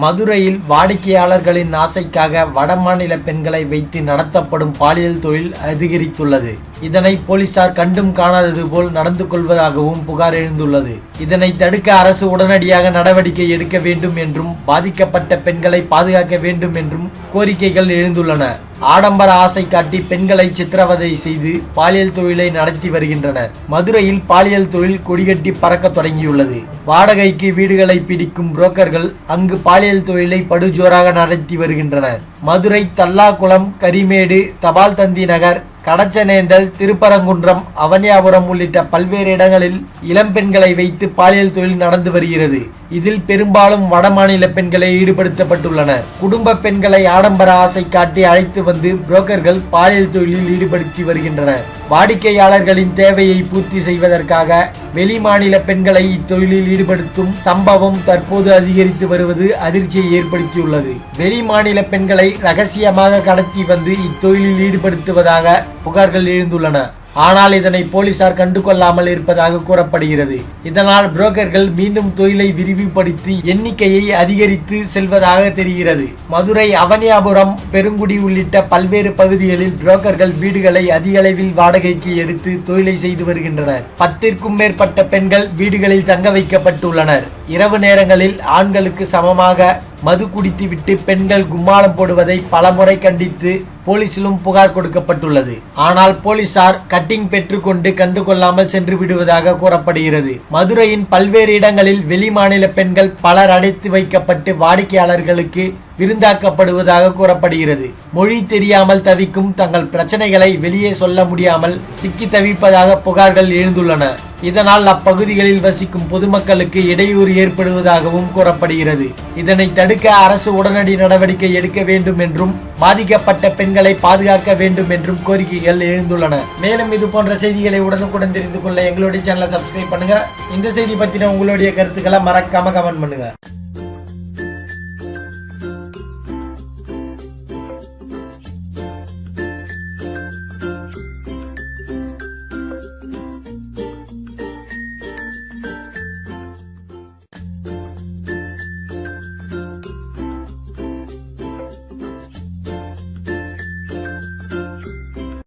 மதுரையில் வாடிக்கையாளர்களின் ஆசைக்காக வடமாநில பெண்களை வைத்து நடத்தப்படும் பாலியல் தொழில் அதிகரித்துள்ளது. இதனை போலீசார் கண்டும் காணாதது போல் நடந்து கொள்வதாகவும் புகார் எழுந்துள்ளது. இதனை தடுக்க அரசு உடனடியாக நடவடிக்கை எடுக்க வேண்டும் என்றும் பாதிக்கப்பட்ட பெண்களை பாதுகாக்க வேண்டும் என்றும் கோரிக்கைகள் எழுந்துள்ளன. ஆடம்பர ஆசை காட்டி பெண்களை சித்திரவதை செய்து பாலியல் தொழிலை நடத்தி வருகின்றனர். மதுரையில் பாலியல் தொழில் கொடிகட்டி பறக்க தொடங்கியுள்ளது. வாடகைக்கு வீடுகளை பிடிக்கும் புரோக்கர்கள் அங்கு பாலியல் தொழிலை படுஜோராக நடத்தி வருகின்றனர். மதுரை தல்லாகுளம் கரிமேடு தபால் தந்தி நகர் கடச்சனேந்தல் திருப்பரங்குன்றம் அவனியாபுரம் உள்ளிட்ட பல்வேறு இடங்களில் இளம் பெண்களை வைத்து பாலியல் தொழில் நடந்து வருகிறது. இதில் பெரும்பாலும் வடமாநில பெண்களே ஈடுபடுத்தப்பட்டுள்ளனர் குடும்ப பெண்களை ஆடம்பர ஆசை காட்டி அழைத்து வந்து புரோக்கர்கள் பாலியல் தொழிலில் ஈடுபடுத்தி வருகின்றனர் வாடிக்கையாளர்களின் தேவையை பூர்த்தி செய்வதற்காக வெளிமாநில பெண்களை இத்தொழிலில் ஈடுபடுத்தும் சம்பவம் தற்போது அதிகரித்து வருவது அதிர்ச்சியை ஏற்படுத்தியுள்ளது. வெளிமாநில பெண்களை ரகசியமாக கடத்தி வந்து இத்தொழிலில் ஈடுபடுத்துவதாக புகார்கள் எழுந்துள்ளன. ஆனால் இதனை போலீசார் கண்டுகொள்ளாமல் இருப்பதாக கூறப்படுகிறது. இதனால் புரோக்கர்கள் மீண்டும் தொழிலை விரிவுபடுத்தி எண்ணிக்கையை அதிகரித்து செல்வதாக தெரிகிறது. மதுரை அவனியாபுரம் பெருங்குடி உள்ளிட்ட பல்வேறு பகுதிகளில் புரோக்கர்கள் வீடுகளை அதிக அளவில் வாடகைக்கு எடுத்து தொழிலை செய்து வருகின்றனர். பத்திற்கும் மேற்பட்ட பெண்கள் வீடுகளில் தங்க வைக்கப்பட்டுள்ளனர். இரவு நேரங்களில் ஆண்களுக்கு சமமாக மது குடித்துவிட்டு பெண்கள் கும்மாளம் போடுவதை பலமுறை கண்டித்து போலீசிலும் புகார் கொடுக்கப்பட்டுள்ளது. ஆனால் போலீசார் கட்டிங் பெற்றுக்கொண்டு கண்டுகொள்ளாமல் சென்று விடுவதாக கூறப்படுகிறது. மதுரையின் பல்வேறு இடங்களில் வெளி மாநில பெண்கள் பலர் அடைத்து வைக்கப்பட்டு வாடிக்கையாளர்களுக்கு விருந்தாக்கப்படுவதாக கூறப்படுகிறது. மொழி தெரியாமல் தவிக்கும் தங்கள் பிரச்சனைகளை வெளியே சொல்ல முடியாமல் சிக்கி தவிப்பதாக புகார்கள் எழுந்துள்ளன. இதனால் அப்பகுதிகளில் வசிக்கும் பொதுமக்களுக்கு இடையூறு ஏற்படுவதாகவும் கூறப்படுகிறது. இதனை தடுக்க அரசு உடனடி நடவடிக்கை எடுக்க வேண்டும் என்றும் பாதிக்கப்பட்ட பெண்களை பாதுகாக்க வேண்டும் என்றும் கோரிக்கைகள் எழுந்துள்ளன. மேலும் இது போன்ற செய்திகளை உடனுக்குடன் தெரிந்து கொள்ள எங்களுடைய சேனலை சப்ஸ்கிரைப் பண்ணுங்க. இந்த செய்தி பத்தின உங்களுடைய கருத்துக்களை மறக்காம கமெண்ட் பண்ணுங்க.